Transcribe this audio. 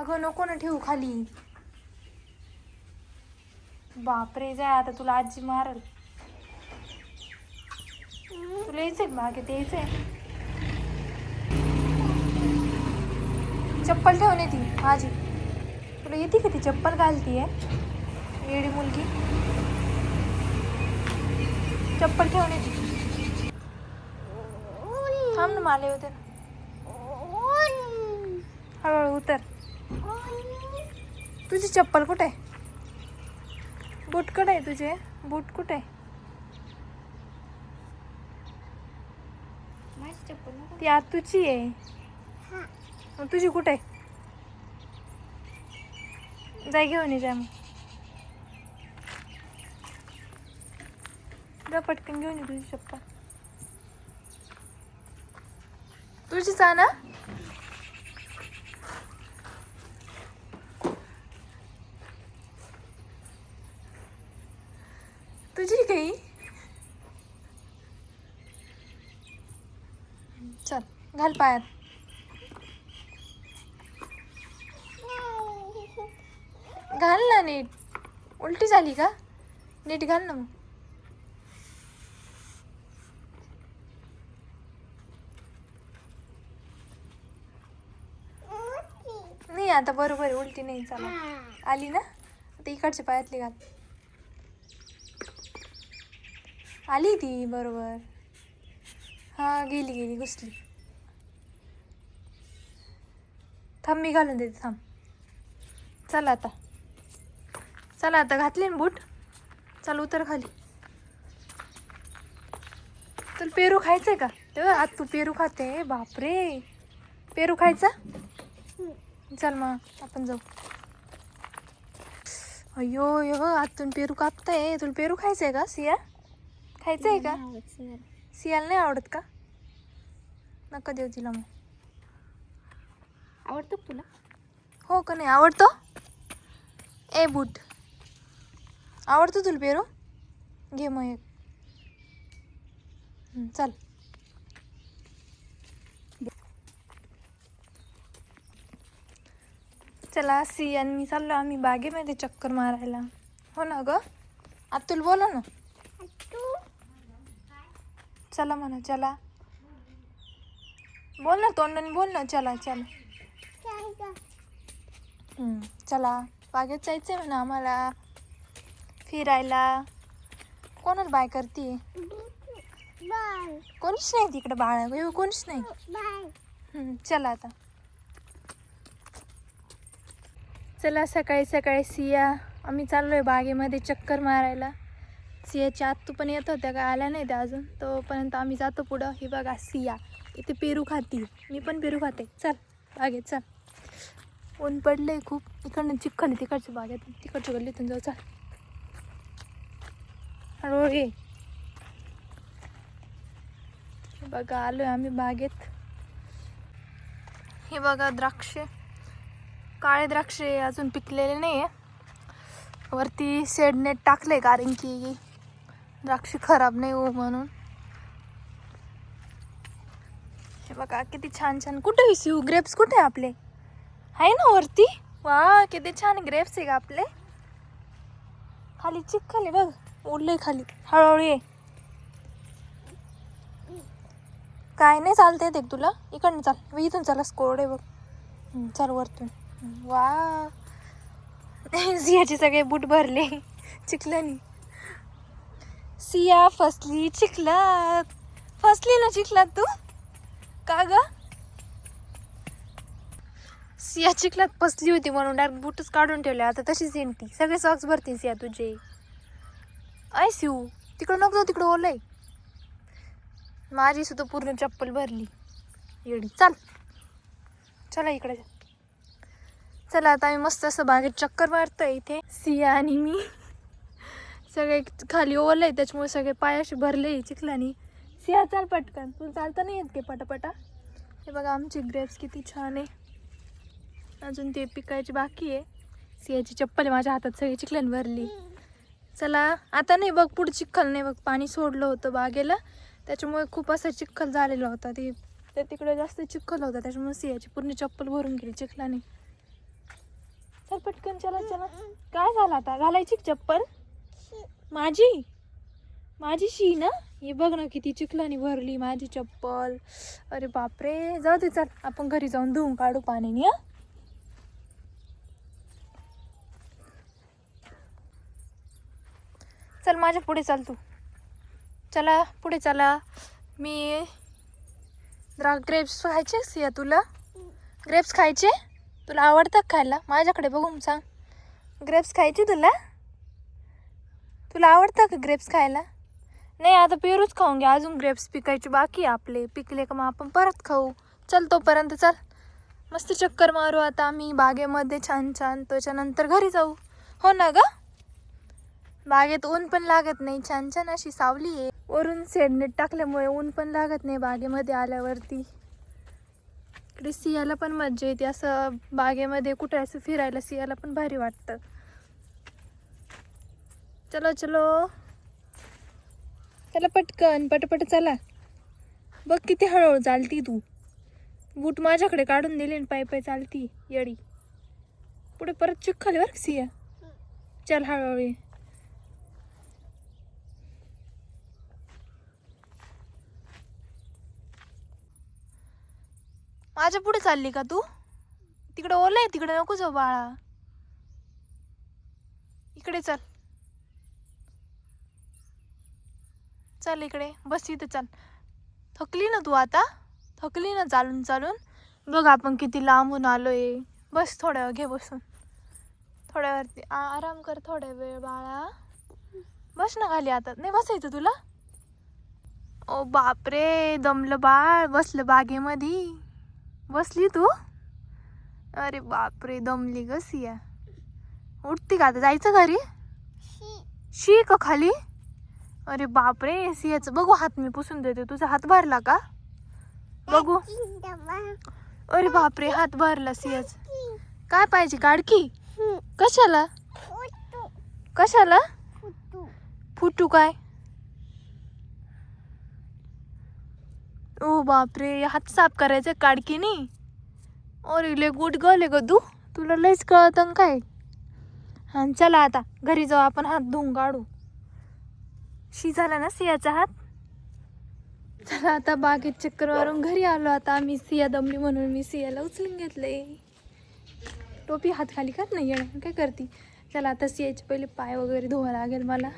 अगं नको ना ठेवू खाली. बापरे जाय आता तुला आजी मारल. तुला यायचंय मागे? ते यायचंय. चप्पल ठेवून येते माझी. तुला येते का ती चप्पल घालतीये? येडी मुलगी. चप्पल ठेवून येते. थांब ना मला येऊ दे हळूहळू उतर. तुझी चप्पल कुठे? आहे बूट कुठे आहे तुझे. बूट कुठे? आहे ती आत तुझी आहे तुझी कुठे? आहे जाय घेऊन ये मग. पटकन घेऊन ये तुझी चप्पल. तुझीच आहे ना तुझी काही चल घाल पायात. घाल ना नीट. उलटी झाली का? नीट घाल ना मग. नाही आता बरोबर आहे उलटी नाही चाला. आली ना? आता इकडच्या पायातली घाल. आली ती बरोबर. हां गेली गेली घुसली. थांब मी घालून देते थांब. चला आता. चला आता घातले ना बूट? चल उतर खाली. तुला पेरू खायचंय का? तेव्हा आज तू पेरू खाते बापरे. पेरू खायचा? चल मग आपण जाऊ. अयो यो आतून पेरू कापताय. तुला पेरू खायचंय का सिया? खायचंय का? सियाला नाही आवडत का? नका देऊ तिला मग. आवडतो तुला? हो का नाही आवडतो? ए बूट. आवडतो तुला पेरू? घे मग एक. चल. चला सी आणि मी चाललो आम्ही बागेमध्ये चक्कर मारायला. हो ना ग? अतुल बोला ना. चला म्हणा चला. बोल ना तोंडाने बोल ना चला चला. चला. बागेत जायचंय म्हणा आम्हाला. फिरायला. कोणाला बाय करते? कोणीच नाही तिकडे बाळ. एवढं कोणीच नाही. चला आता. चला सकाळी सकाळी सिया. आम्ही चाललोय बागेमध्ये चक्कर मारायला. सियाच्या आत्तू पण येत होत्या का? आल्या नाही त्या अजून. तोपर्यंत आम्ही जातो पुढं. ही बघा सिया. इथे पेरू खाती. मी पण पेरू खाते. चल बागेत चल. ऊन पडलंय खूप. इकडनं चिखल आहे तिकडच्या बागेत तिकडच्या गल्लीतून जाऊ चाल. हळूहळू हे बघा आलोय आम्ही बागेत. हे बघा द्राक्षे. काळे द्राक्षे अजून पिकलेले नाही आहे वरती शेडनेट टाकले कारण की द्राक्षे खराब नाही हो म्हणून. हे बघा किती छान छान. कुठे विसू ग्रेप्स कुठे आपले? आहे ना वरती? वा किती छान ग्रेप्स आहे का आपले. खाली चिखल आहे बघ उडले खाली हळूहळू ये. काय नाही चालते ते तुला? इकडनं चाल इथून चला स्कोड आहे बघ. चल वरतून. वा. सियाचे सगळे बूट भरले चिखलानी सिया फसली चिखलात. फसली ना चिखलात तू? का ग? सिया चिखलात फसली होती म्हणून डायरेक्ट बूटच काढून ठेवले आता तशीच येईन ती. सगळे सॉक्स भरतील सिया तुझे. ऐ सिऊ तिकडं नको जाऊ, तिकडं ओलय. माझी सुद्धा पूर्ण चप्पल भरली. येडी चाल. चला इकडे चला आता आम्ही मस्त असं बागेत चक्कर मारतोय इथे. सिया आणि मी. सगळे खाली ओलय त्याच्यामुळे सगळे पायाशी भरले चिखलानी. सिया चाल पटकन. तुला चालता नाही येत की पटापटा? हे बघा आमची ग्रेप्स किती छान आहे. अजून ते पिकायची बाकी आहे. सियाची चप्पल आहे माझ्या हातात सगळी चिखलन भरली. चला आता नाही बघ पुढे चिखल नाही बघ पाणी सोडलं होतं बागेला. त्याच्यामुळे खूप असं चिखल झालेला होता. ते तर तिकडे जास्त चिखल होता त्याच्यामुळे सियाची पूर्ण चप्पल भरून गेली चिखलाने. चल पटकन चला चला. काय झालं आता? घालायची चप्पल? माझी? माझी शी ना? हे बघ ना किती चिखलानी भरली माझी चप्पल. अरे बापरे. जाऊ दे चल. आपण घरी जाऊन धुवून काढू पाण्याने हा? चल माझ्या पुढे चाल तू. चला पुढे चला. मी द्रा ग्रेप्स खायचेस या तुला? ग्रेप्स खायचे? तुला आवडतात खायला? माझ्याकडे बघून सांग. ग्रेप्स खायचे तुला? तुला आवडतं का ग्रेप्स खायला? नाही आता पेरूच खाऊन घ्या अजून ग्रेप्स पिकायचे बाकी आपले. पिकले का मग आपण परत खाऊ. चल तोपर्यंत चल. मस्त चक्कर मारू आता आम्ही. बागेमध्ये छान छान त्याच्यानंतर घरी जाऊ. हो ना गं? बागेत ऊन पण लागत नाही. छान छान अशी सावली आहे. वरून शेडनेट टाकल्यामुळे ऊन पण लागत नाही बागेमध्ये आल्यावरती. इकडे सियाला पण मज्जा येते. असं बागेमध्ये कुठं असं फिरायला सियाला पण भारी वाटतं. चलो चलो. चला पटकन पटपट चला. बघ किती हळूहळू चालती तू. बूट माझ्याकडे काढून दिले पाय पाय चालती. येडी. पुढे परत चिखल बरं सिया? चल हळूहळू माझ्या पुढे चालली का तू? तिकडे ओलं आहे तिकडे नको जाऊ बाळा. इकडे चल. चल इकडे बस इथे चल. थकली ना तू आता? थकली ना चालून चालून? बघ आपण किती लांबून आलोय. बस थोड्या वेळ घे बसून. थोड्या वरती आराम कर थोड्या वेळ बाळा. बस ना खाली आता. नाही बसायचं तुला? ओ बापरे दमलं बाळ. बसलं बागेमध्ये. बसली तू? अरे बापरे दमली ग सिया. उठती का आता? जायचं घरी? शी. का खाली? अरे बापरे सियाचं बघू हात मी पुसून देते. तुझा हात भरला का? बघू. अरे बापरे हात भरला सियाच. काय पाहिजे काडकी? कशाला? कशाला? फुटू काय? ओ बापरे हात साफ करायचं काडकीनी. अरे लय गुट गले ग तू. तुला लयच कळतं काय? हा चला आता घरी जाऊ आपण हात धुवून काढू. शी झाला ना सियाचा हात? चला आता बागेत चक्कर मारून घरी आलो आता आम्ही सिया दमली म्हणून मी सियाला उचलून घेतले. टोपी हात खाली खात नाही येणं काय करते? चला आता सियाचे पहिले पाय वगैरे धुवा लागेल मला.